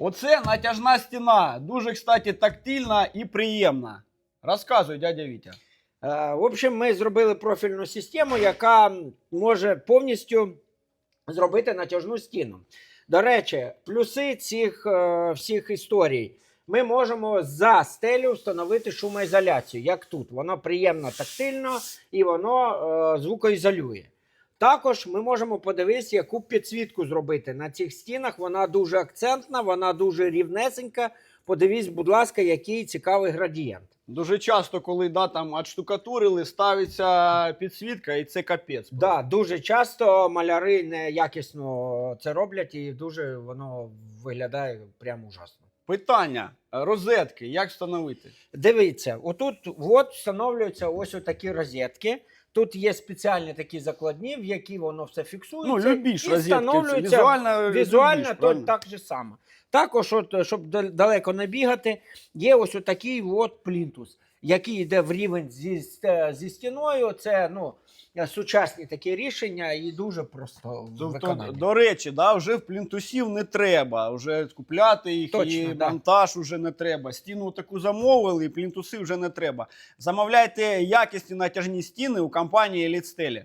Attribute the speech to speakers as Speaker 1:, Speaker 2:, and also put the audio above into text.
Speaker 1: Оце натяжна стіна. Дуже, кстати, тактильна і приємна. Розказуй, дядя Вітя.
Speaker 2: Е, В общем, ми зробили профільну систему, яка може повністю зробити натяжну стіну. До речі, плюси цих е, всіх історій. Ми можемо за стелю встановити шумоізоляцію, як тут. Воно приємно тактильно і воно е, звукоізолює. Також ми можемо подивитися, яку підсвітку зробити на цих стінах. Вона дуже акцентна, вона дуже рівнесенька. Подивись, будь ласка, який цікавий градієнт.
Speaker 1: Дуже часто, коли да, там отштукатурили, ставиться підсвітка, і це капець.
Speaker 2: Да, дуже часто маляри неякісно це роблять, і дуже воно виглядає прямо ужасно.
Speaker 1: Питання: розетки, як встановити?
Speaker 2: Дивіться, отут от встановлюються ось такі розетки. Тут є спеціальні такі закладні, в які воно все фіксується.
Speaker 1: Ну, любіш
Speaker 2: і
Speaker 1: розетки.
Speaker 2: встановлюється
Speaker 1: Візуально,
Speaker 2: Візуально
Speaker 1: любіш,
Speaker 2: то
Speaker 1: правильно?
Speaker 2: так же само. Також, от, щоб дал- далеко не бігати, є ось такий от плінтус, який йде в рівень зі, зі стіною. Це ну, сучасні такі рішення і дуже просто
Speaker 1: Тобто, до речі, да, вже в плінтусів не треба. Вже купляти їх
Speaker 2: Точно,
Speaker 1: і
Speaker 2: да.
Speaker 1: монтаж вже не треба. Стіну таку замовили, і плінтуси вже не треба. Замовляйте якісні натяжні стіни у компанії Елітстелі.